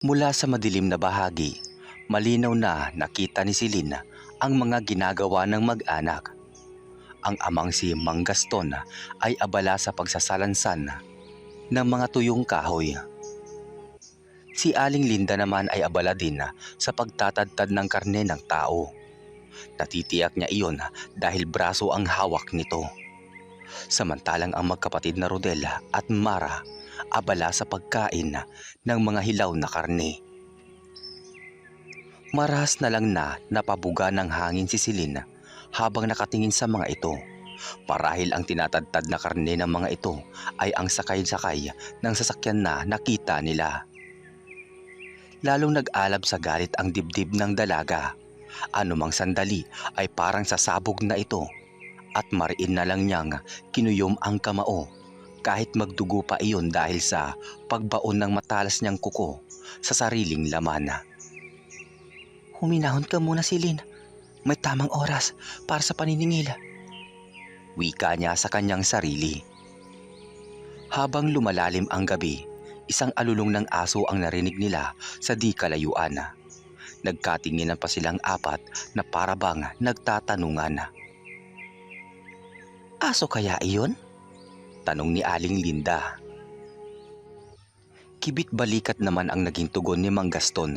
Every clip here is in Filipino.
Mula sa madilim na bahagi, malinaw na nakita ni Celine ang mga ginagawa ng mag-anak. Ang amang si Mang Gaston ay abala sa pagsasalansan ng mga tuyong kahoy. Si Aling Linda naman ay abala din sa pagtatadtad ng karne ng tao. Natitiyak niya iyon dahil braso ang hawak nito. Samantalang ang magkapatid na Rodela at Mara abala sa pagkain ng mga hilaw na karne. Marahas na lang na napabuga ng hangin si Celine habang nakatingin sa mga ito. Marahil ang tinatadtad na karne ng mga ito ay ang sakay-sakay ng sasakyan na nakita nila. Lalong nag-alab sa galit ang dibdib ng dalaga. Anumang sandali ay parang sasabog na ito at mariin na lang niyang kinuyom ang kamao kahit magdugo pa iyon dahil sa pagbaon ng matalas niyang kuko sa sariling laman. Huminahon ka muna, Silin. May tamang oras para sa paniningil. Wika niya sa kanyang sarili. Habang lumalalim ang gabi, isang alulong ng aso ang narinig nila sa di kalayuan. Nagkatinginan pa silang apat na parabang nagtatanungan. Aso kaya iyon? Tanong ni Aling Linda. Kibit balikat naman ang naging tugon ni Mang Gaston.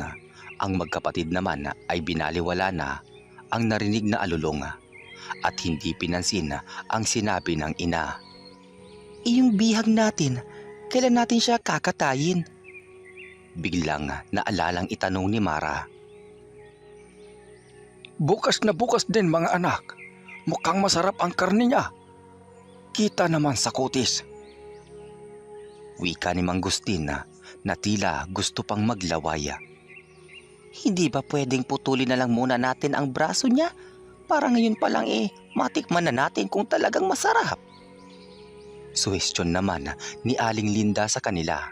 Ang magkapatid naman ay binaliwala na ang narinig na alulong at hindi pinansin ang sinabi ng ina. Iyong bihag natin, kailan natin siya kakatayin? Biglang naalalang itanong ni Mara. Bukas na bukas din mga anak. Mukhang masarap ang karne niya. Kita naman sa kutis. Wika ni Mang Gustin na, na tila gusto pang maglawaya. Hindi ba pwedeng putulin na lang muna natin ang braso niya? Para ngayon pa lang eh, matikman na natin kung talagang masarap. Suwestyon naman ni Aling Linda sa kanila.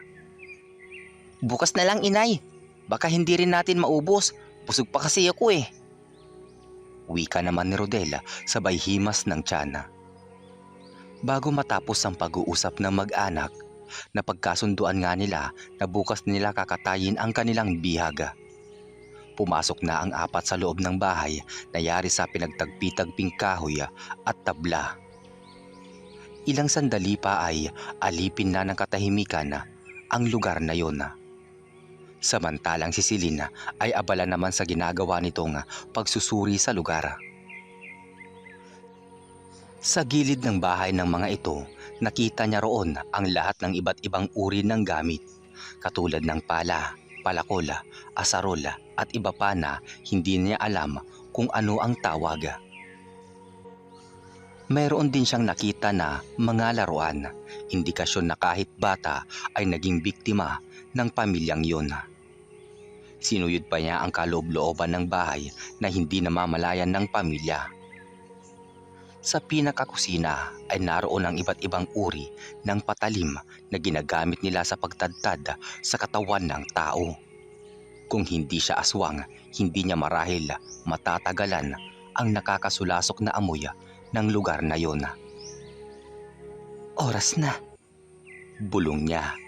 Bukas na lang inay, baka hindi rin natin maubos, busog pa kasi ako eh. Wika naman ni Rodela sabay himas ng tiyana. Bago matapos ang pag-uusap ng mag-anak, napagkasunduan nga nila na bukas nila kakatayin ang kanilang bihaga. Pumasok na ang apat sa loob ng bahay na yari sa pinagtagpi-tagping kahoy at tabla. Ilang sandali pa ay alipin na ng katahimikan ang lugar na yon. Samantalang si Silina ay abala naman sa ginagawa nitong pagsusuri sa lugar. Sa gilid ng bahay ng mga ito, nakita niya roon ang lahat ng iba't ibang uri ng gamit, katulad ng pala, palakola, asarola at iba pa na hindi niya alam kung ano ang tawag. Mayroon din siyang nakita na mga laruan, indikasyon na kahit bata ay naging biktima ng pamilyang yun. Sinuyod pa niya ang kaloob-looban ng bahay na hindi namamalayan ng pamilya. Sa pinakakusina ay naroon ang iba't ibang uri ng patalim na ginagamit nila sa pagtadtad sa katawan ng tao. Kung hindi siya aswang, hindi niya marahil matatagalan ang nakakasulasok na amoy ng lugar na yon. Oras na. Bulong niya.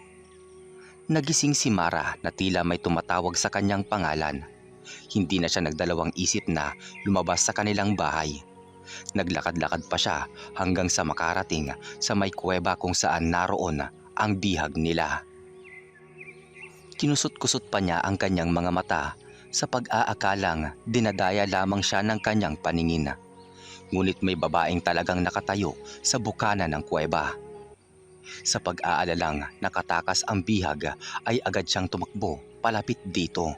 Nagising si Mara na tila may tumatawag sa kanyang pangalan. Hindi na siya nagdalawang isip na lumabas sa kanilang bahay. Naglakad-lakad pa siya hanggang sa makarating sa may kuweba kung saan naroon ang bihag nila. Kinusot-kusot pa niya ang kanyang mga mata sa pag-aakalang dinadaya lamang siya ng kanyang paningin. Ngunit may babaeng talagang nakatayo sa bukana ng kuweba. Sa pag-aalalang nakatakas ang bihag ay agad siyang tumakbo palapit dito.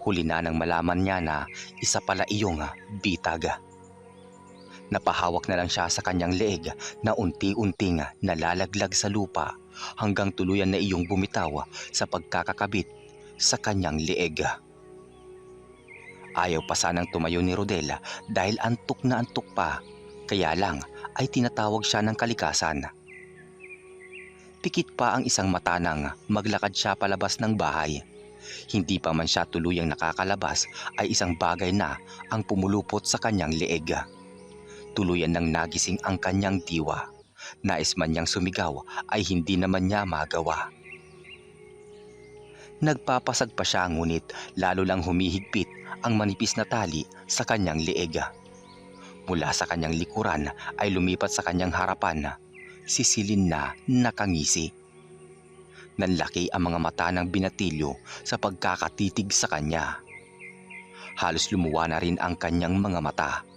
Huli na nang malaman niya na isa pala iyong bitag. Napahawak na lang siya sa kanyang leeg na unti-unting nalalaglag sa lupa hanggang tuluyan na iyong bumitaw sa pagkakakabit sa kanyang leeg. Ayaw pa sanang tumayo ni Rodela dahil antok na antok pa kaya lang ay tinatawag siya ng kalikasan. Pikit pa ang isang mata nang maglakad siya palabas ng bahay. Hindi pa man siya tuluyang nakakalabas ay isang bagay na ang pumulupot sa kanyang leeg. Tuluyan nang nagising ang kanyang diwa. Nais man niyang sumigaw ay hindi naman niya magawa. Nagpapasag pa siya ngunit lalo lang humihigpit ang manipis na tali sa kanyang leeg. Mula sa kanyang likuran ay lumipat sa kanyang harapan si Silin na nakangisi. Nanlaki ang mga mata ng binatilyo sa pagkakatitig sa kanya. Halos lumuwa na rin ang kanyang mga mata.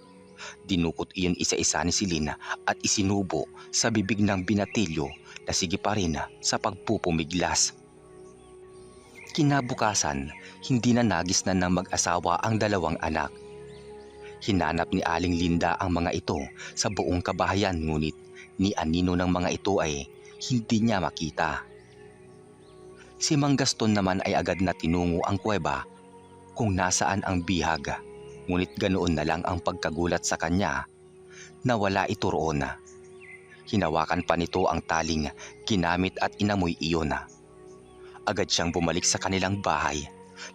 Dinukot iyon isa-isa ni Silin at isinubo sa bibig ng binatilyo na sige pa rin sa pagpupumiglas. Kinabukasan, hindi na nagis na ng mag-asawa ang dalawang anak. Hinanap ni Aling Linda ang mga ito sa buong kabahayan ngunit ni anino ng mga ito ay hindi niya makita. Si Mang Gaston naman ay agad na tinungo ang kuweba kung nasaan ang bihag ngunit ganoon na lang ang pagkagulat sa kanya na wala ito roon. Hinawakan pa nito ang taling ginamit at inamoy iyon. Agad siyang bumalik sa kanilang bahay.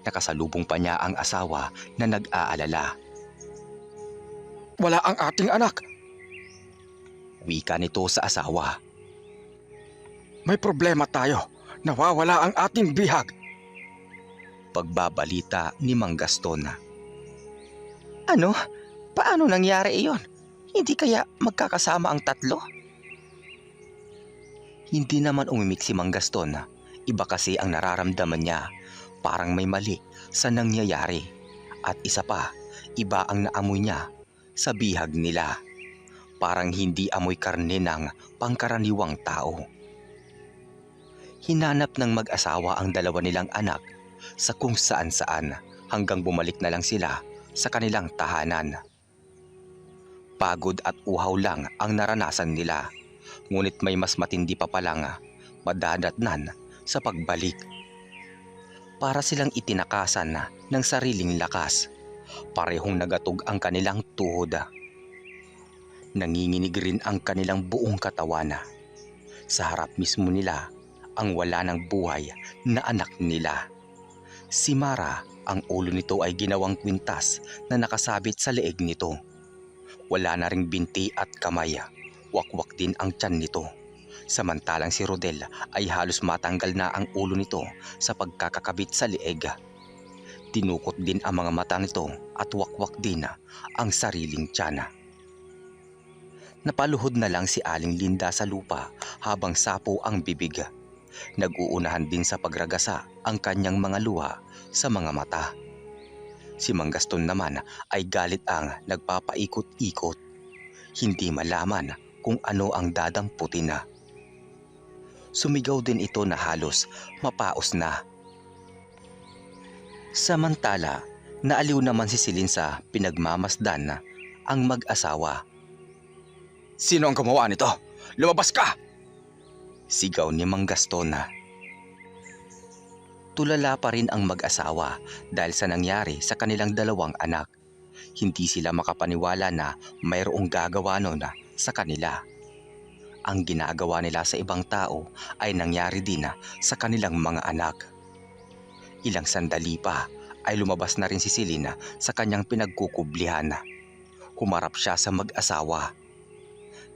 Nakasalubong pa niya ang asawa na nag-aalala. Wala ang ating anak. Wika nito sa asawa. May problema tayo. Nawawala ang ating bihag. Pagbabalita ni Mang Gaston. Ano? Paano nangyari iyon? Hindi kaya magkakasama ang tatlo? Hindi naman umimik si Mang Gaston. Iba kasi ang nararamdaman niya. Parang may mali sa nangyayari. At isa pa, iba ang naamoy niya sa bihag nila. Parang hindi amoy karne ng pangkaraniwang tao. Hinanap ng mag-asawa ang dalawa nilang anak sa kung saan saan hanggang bumalik na lang sila sa kanilang tahanan. Pagod at uhaw lang ang naranasan nila, ngunit may mas matindi pa palang madadatnan sa pagbalik. Para silang itinakasan ng sariling lakas, parehong nagatog ang kanilang tuhod. Nanginginig rin ang kanilang buong katawan. Sa harap mismo nila ang wala ng buhay na anak nila. Si Mara, ang ulo nito ay ginawang kwintas na nakasabit sa leeg nito. Wala na ring binti at kamay. Wakwak din ang tiyan nito. Samantalang si Rodel ay halos matanggal na ang ulo nito sa pagkakakabit sa leeg. Tinukot din ang mga mata nito at wakwak din ang sariling tiyan. Napaluhod na lang si Aling Linda sa lupa habang sapo ang bibig. Nag-uunahan din sa pagragasa ang kanyang mga luha sa mga mata. Si Mang Gaston naman ay galit ang nagpapaikot-ikot. Hindi malaman kung ano ang dadamputin na. Sumigaw din ito na halos mapaos na. Samantala, naaliw naman si Silin sa pinagmamasdan na ang mag-asawa. Sino ang gumawa nito? Lumabas ka! Sigaw ni Mang Gaston na. Tulala pa rin ang mag-asawa dahil sa nangyari sa kanilang dalawang anak. Hindi sila makapaniwala na mayroong gagawa nun sa kanila. Ang ginagawa nila sa ibang tao ay nangyari din sa kanilang mga anak. Ilang sandali pa ay lumabas na rin si Selena sa kanyang pinagkukublihan. Humarap siya sa mag-asawa.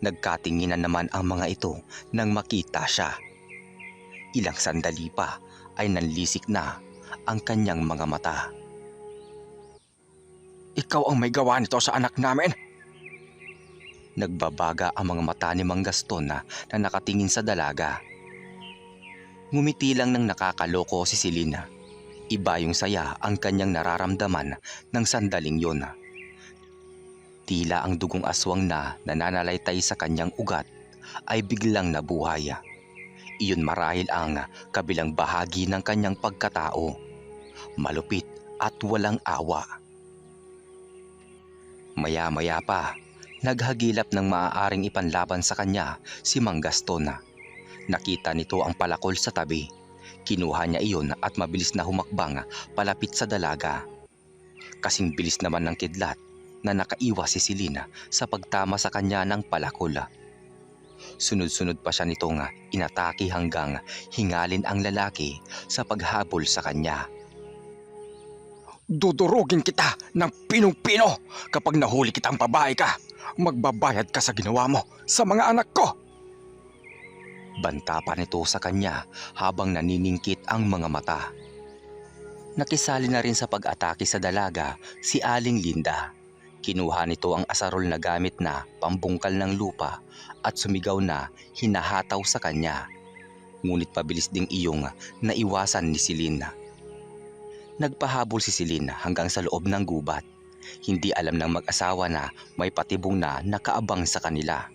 Nagkatinginan naman ang mga ito nang makita siya. Ilang sandali pa ay nanlisik na ang kanyang mga mata. Ikaw ang may gawa nito sa anak namin. Nagbabaga ang mga mata ni Mang Gaston na, na nakatingin sa dalaga. Ngumiti lang ng nakakaloko si Selena. Iba yung saya ang kanyang nararamdaman ng sandaling yun. Tila ang dugong aswang na nananalaytay sa kanyang ugat ay biglang nabuhay. Iyon marahil ang kabilang bahagi ng kanyang pagkatao. Malupit at walang awa. Maya-maya pa, naghagilap ng maaaring ipanlaban sa kanya si Mang Gaston. Nakita nito ang palakol sa tabi. Kinuha niya iyon at mabilis na humakbang palapit sa dalaga. Kasing bilis naman ng kidlat na nakaiwas si Selena sa pagtama sa kanya ng palakol. Sunod-sunod pa siya nitong inatake hanggang hingalin ang lalaki sa paghabol sa kanya. Dudurugin kita ng pinong-pino kapag nahuli kitang babae ka. Magbabayad ka sa ginawa mo sa mga anak ko. Banta pa nito sa kanya habang naniningkit ang mga mata. Nakisali na rin sa pag-atake sa dalaga si Aling Linda. Kinuha nito ang asarol na gamit na pambungkal ng lupa at sumigaw na hinahataw sa kanya. Ngunit pabilis ding iyong naiwasan ni Celine. Nagpahabol si Celine hanggang sa loob ng gubat. Hindi alam ng mag-asawa na may patibong na nakaabang sa kanila.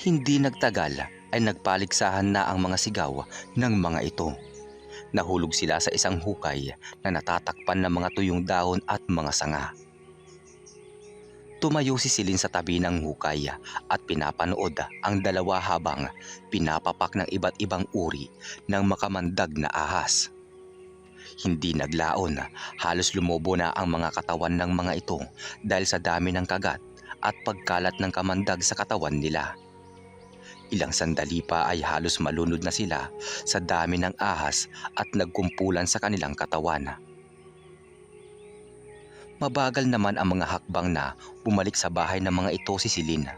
Hindi nagtagal ay nagpaligsahan na ang mga sigaw ng mga ito. Nahulog sila sa isang hukay na natatakpan ng mga tuyong dahon at mga sanga. Tumayo si Silin sa tabi ng hukay at pinapanood ang dalawa habang pinapapak ng iba't ibang uri ng makamandag na ahas. Hindi naglaon, halos lumobo na ang mga katawan ng mga ito dahil sa dami ng kagat at pagkalat ng kamandag sa katawan nila. Ilang sandali pa ay halos malunod na sila sa dami ng ahas at nagkumpulan sa kanilang katawan. Mabagal naman ang mga hakbang na bumalik sa bahay ng mga ito si Celine.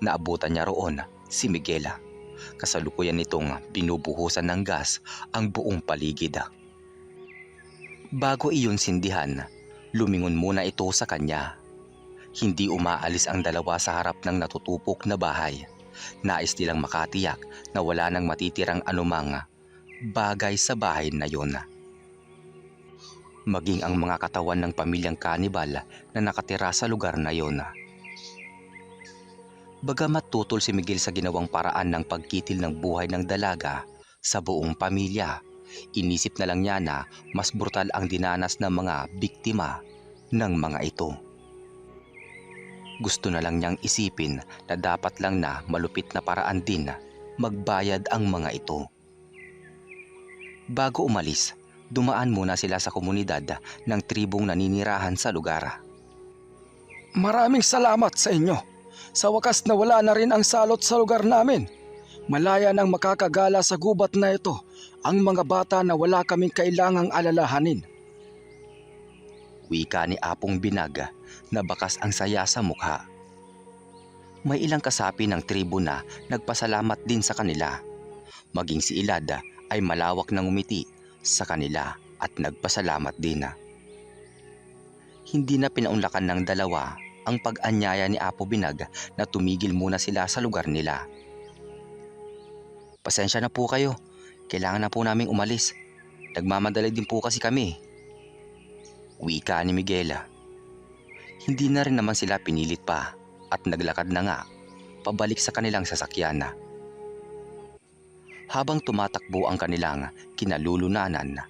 Naabutan niya roon si Miguela. Kasalukuyan nitong binubuhusan ng gas ang buong paligid. Bago iyon sindihan, lumingon muna ito sa kanya. Hindi umaalis ang dalawa sa harap ng natutupok na bahay. Nais nilang makatiyak na wala nang matitirang anumang bagay sa bahay na yon. Maging ang mga katawan ng pamilyang kanibal na nakatira sa lugar na yon. Bagamat tutol si Miguel sa ginawang paraan ng pagkitil ng buhay ng dalaga sa buong pamilya, inisip na lang niya na mas brutal ang dinanas ng mga biktima ng mga ito. Gusto na lang niyang isipin na dapat lang na malupit na paraan din magbayad ang mga ito. Bago umalis, dumaan muna sila sa komunidad ng tribong naninirahan sa lugar. Maraming salamat sa inyo. Sa wakas na wala na rin ang salot sa lugar namin. Malaya nang makakagala sa gubat na ito ang mga bata na wala kaming kailangang alalahanin. Wika ni Apong Binag na bakas ang saya sa mukha. May ilang kasapi ng tribo na nagpasalamat din sa kanila. Maging si Ilad ay malawak ng umiti sa kanila at nagpasalamat din. Hindi na pinaunlakan ng dalawa ang pag-anyaya ni Apo Binag na tumigil muna sila sa lugar nila. Pasensya na po kayo. Kailangan na po naming umalis. Nagmamadali din po kasi kami. Wika ni Miguela. Hindi na rin naman sila pinilit pa at naglakad na nga pabalik sa kanilang sasakyan. Habang tumatakbo ang kanilang kinalulunanan,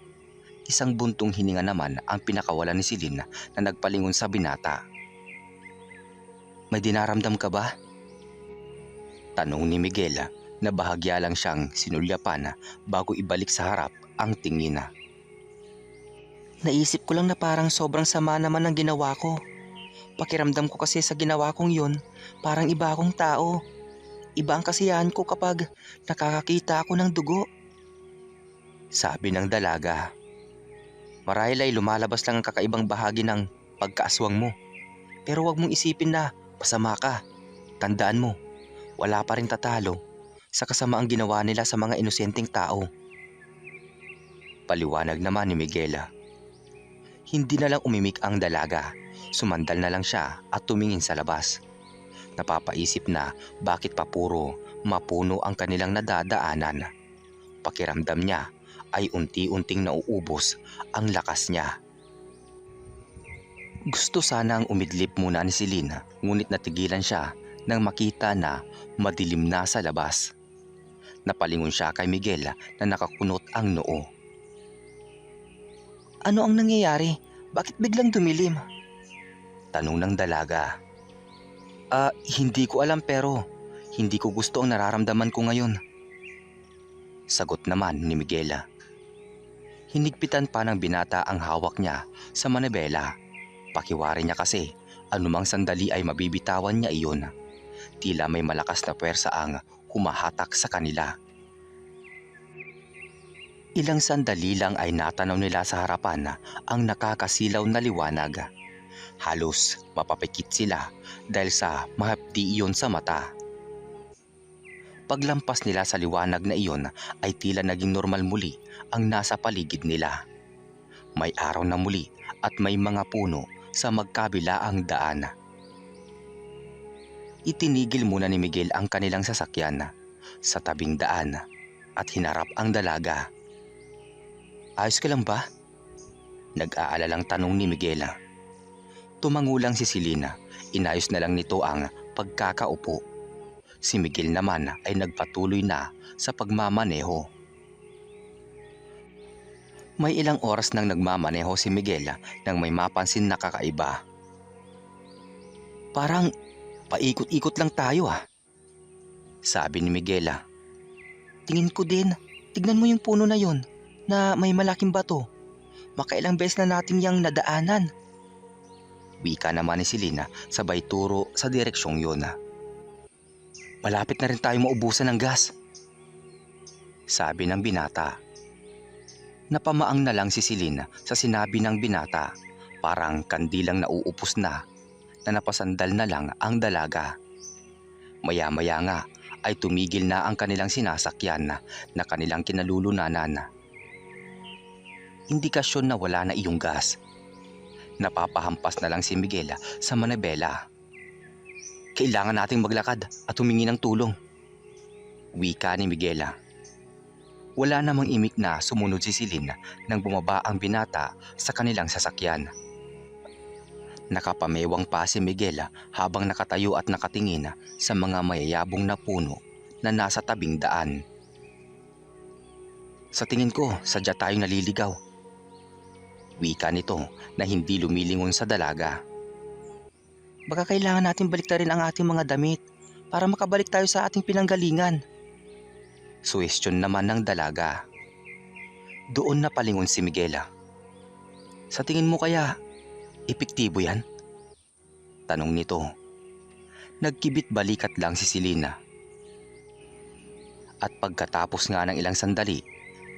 isang buntong hininga naman ang pinakawalan ni Silin na nagpalingon sa binata. May dinaramdam ka ba? Tanong ni Miguel na bahagya lang siyang sinulyapan bago ibalik sa harap ang tingin. Naisip ko lang na parang sobrang sama naman ang ginawa ko. Pakiramdam ko kasi sa ginawa kong yun, parang iba akong tao. Iba ang kasiyahan ko kapag nakakakita ako ng dugo. Sabi ng dalaga. Marahil ay lumalabas lang ang kakaibang bahagi ng pagkaaswang mo. Pero wag mong isipin na pasama ka. Tandaan mo, wala pa rin tatalo sa kasamaang ginawa nila sa mga inosenteng tao. Paliwanag naman ni Miguela. Hindi na lang umimik ang dalaga. Sumandal na lang siya at tumingin sa labas. Napapaisip na bakit pa puro mapuno ang kanilang nadadaanan. Pakiramdam niya ay unti-unting nauubos ang lakas niya. Gusto sana ang umidlip muna ni Celine ngunit natigilan siya nang makita na madilim na sa labas. Napalingon siya kay Miguel na nakakunot ang noo. Ano ang nangyayari? Bakit biglang dumilim? Tanong ng dalaga. Ah, hindi ko alam pero hindi ko gusto ang nararamdaman ko ngayon. Sagot naman ni Miguela. Hinigpitan pa ng binata ang hawak niya sa manibela. Pakiwari niya kasi anumang sandali ay mabibitawan niya iyon. Tila may malakas na pwersa ang humahatak sa kanila. Ilang sandali lang ay natanaw nila sa harapan ang nakakasilaw na liwanag. Halos mapapikit sila dahil sa mahapdi iyon sa mata. Paglampas nila sa liwanag na iyon ay tila naging normal muli ang nasa paligid nila. May araw na muli at may mga puno sa magkabilaang daan. Itinigil muna ni Miguel ang kanilang sasakyan sa tabing daan at hinarap ang dalaga. Ayos ka lang ba? Nag-aalalang tanong ni Miguel. Tumangulang si Selena, inayos na lang nito ang pagkakaupo. Si Miguel naman ay nagpatuloy na sa pagmamaneho. May ilang oras nang nagmamaneho si Miguel nang may mapansin na kakaiba. Parang paikot-ikot lang tayo ah. Sabi ni Miguel. Tingin ko din, tignan mo yung puno na yon na may malaking bato. Makailang beses na natin yang nadaanan. Wika naman ni Selena sabay turo sa direksyong yun. Malapit na rin tayo maubusan ng gas. Sabi ng binata. Napamaang na lang si Selena sa sinabi ng binata. Parang kandilang nauupos na na napasandal na lang ang dalaga. Maya-maya nga ay tumigil na ang kanilang sinasakyan na, na kanilang kinalulunanan. Indikasyon na wala na iyong gas. Napapahampas na lang si Miguel sa manabela. Kailangan nating maglakad at humingi ng tulong. Wika ni Miguel. Wala namang imik na sumunod si Celine nang bumaba ang binata sa kanilang sasakyan. Nakapamewang pa si Miguel habang nakatayo at nakatingin sa mga mayayabong na puno na nasa tabing daan. Sa tingin ko, sadya tayong naliligaw. Wika nito na hindi lumilingon sa dalaga. Baka kailangan natin baliktarin ang ating mga damit para makabalik tayo sa ating pinanggalingan. Suwestyon naman ng dalaga. Doon na palingon si Miguela. Sa tingin mo kaya, epektibo yan? Tanong nito. Nagkibit balikat lang si Selena. At pagkatapos nga ng ilang sandali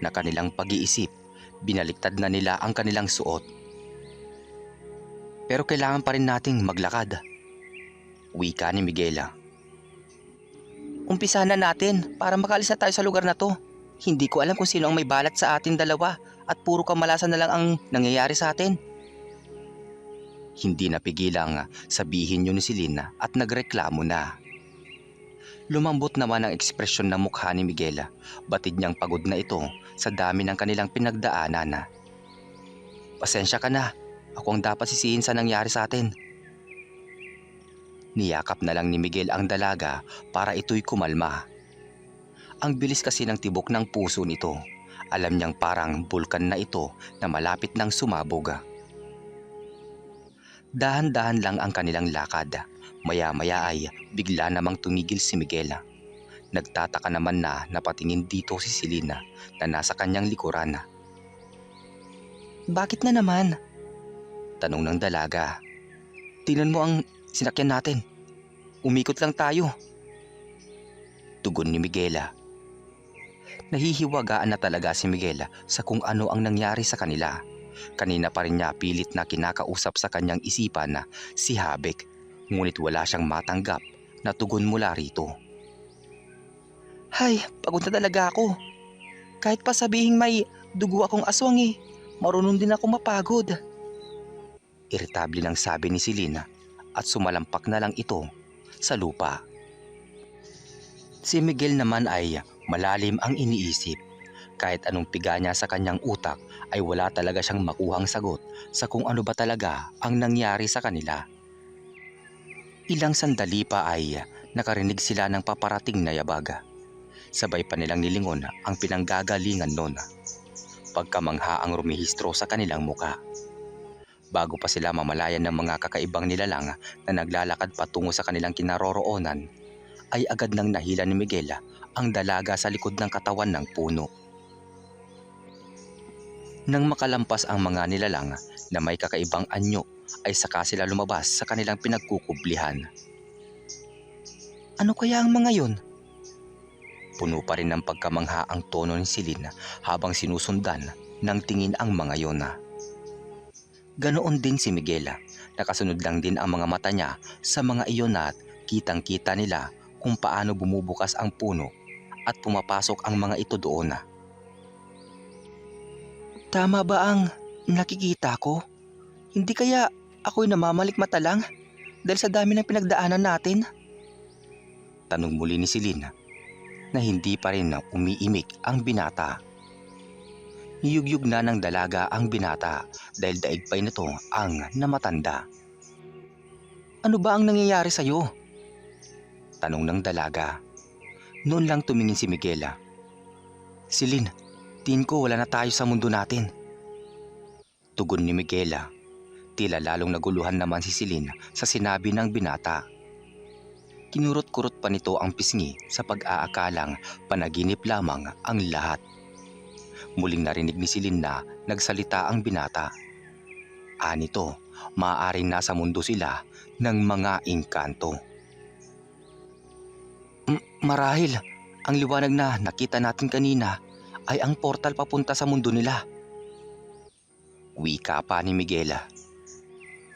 na kanilang pag-iisip, binaliktad na nila ang kanilang suot. Pero kailangan pa rin nating maglakad. Wika ni Miguela. Umpisa na natin para makalis tayo sa lugar na to. Hindi ko alam kung sino ang may balat sa atin dalawa at puro kamalasan na lang ang nangyayari sa atin. Hindi napigilang sabihin yun ni Selena at nagreklamo na. Lumambot naman ang ekspresyon ng mukha ni Miguela. Batid niyang pagod na ito sa dami ng kanilang pinagdaanan. Pasensya ka na. Ako ang dapat sisihin sa nangyari sa atin. Niyakap na lang ni Miguel ang dalaga para ito'y kumalma. Ang bilis kasi ng tibok ng puso nito. Alam niyang parang bulkan na ito na malapit ng sumabog. Dahan-dahan lang ang kanilang lakad. Maya-maya ay bigla namang tumigil si Miguel. Nagtataka naman na napatingin dito si Selena na nasa kanyang likuran. Bakit na naman? Tanong ng dalaga. Tingnan mo ang sinakyan natin. Umikot lang tayo. Tugon ni Miguela. Nahihiwagaan na talaga si Miguela sa kung ano ang nangyari sa kanila. Kanina pa rin niya pilit na kinakausap sa kanyang isipan na si Habek ngunit wala siyang matanggap na tugon mula rito. Hay, pagod na talaga ako. Kahit pa sabihing may dugo akong aswang eh, marunong din ako mapagod. Irritable lang sabi ni Selena at sumalampak na lang ito sa lupa. Si Miguel naman ay malalim ang iniisip. Kahit anong piga niya sa kanyang utak ay wala talaga siyang makuhang sagot sa kung ano ba talaga ang nangyari sa kanila. Ilang sandali pa ay nakarinig sila ng paparating na yabaga. Sabay pa nilang nilingon ang pinanggagalingan noon. Pagkamangha ang rumihistro sa kanilang muka. Bago pa sila mamalayan ng mga kakaibang nilalang na naglalakad patungo sa kanilang kinaroroonan, ay agad nang nahila ni Miguel ang dalaga sa likod ng katawan ng puno. Nang makalampas ang mga nilalang na may kakaibang anyo ay saka sila lumabas sa kanilang pinagkukublihan. Ano kaya ang mga yon? Puno pa rin ng pagkamangha ang tono ni Celine habang sinusundan ng tingin ang mga yon. Ganoon din si Miguela. Nakasunod lang din ang mga mata niya sa mga iyon at kitang kita nila kung paano bumubukas ang puno at pumapasok ang mga ito doon. Tama ba ang nakikita ko? Hindi kaya ako'y namamalikmata lang dahil sa dami ng pinagdaanan natin? Tanong muli ni Celine na hindi pa rin umiimik ang binata. Niyugyug na ng dalaga ang binata dahil daig pa nito ang namatanda. Ano ba ang nangyayari sa'yo? Tanong ng dalaga. Noon lang tumingin si Miguela. Celine, tiin ko wala na tayo sa mundo natin. Tugon ni Miguela. Tila lalong naguluhan naman si Celine sa sinabi ng binata. Kinurot-kurot pa nito ang pisngi sa pag-aakalang panaginip lamang ang lahat. Muling narinig ni Celine na nagsalita ang binata. Anito, maaaring nasa mundo sila ng mga engkanto. M- marahil, ang liwanag na nakita natin kanina ay ang portal papunta sa mundo nila. Wika pa ni Miguela.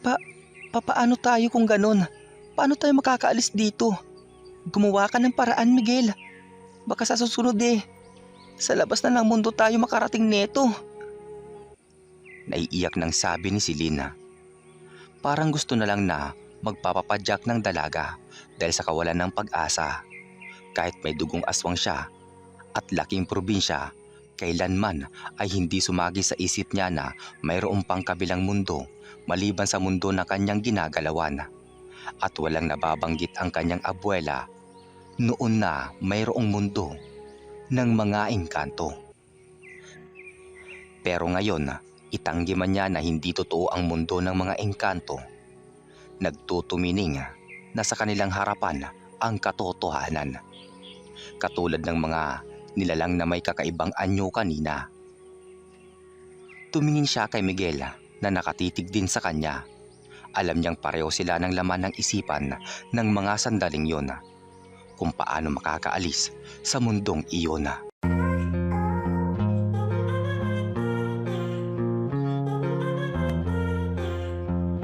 Pa, papaano tayo kung ganon? Paano tayo makakaalis dito? Gumawa ka ng paraan, Miguel. Baka sa susunod eh, sa labas na ng mundo tayo makarating neto. Naiiyak ng sabi ni Silina. Parang gusto na lang na magpapapadyak ng dalaga dahil sa kawalan ng pag-asa. Kahit may dugong aswang siya at laking probinsya, kailanman ay hindi sumagi sa isip niya na mayroong pang kabilang mundo maliban sa mundo na kanyang ginagalawan. At walang nababanggit ang kanyang abuela noon na mayroong mundo ng mga engkanto. Pero ngayon, itanggi man niya na hindi totoo ang mundo ng mga engkanto. Nagtutumining na sa kanilang harapan ang katotohanan. Katulad ng mga nilalang na may kakaibang anyo kanina. Tumingin siya kay Miguel na nakatitig din sa kanya. Alam niyang pareho sila ng laman ng isipan ng mga sandaling yon kung paano makakaalis sa mundong iyon.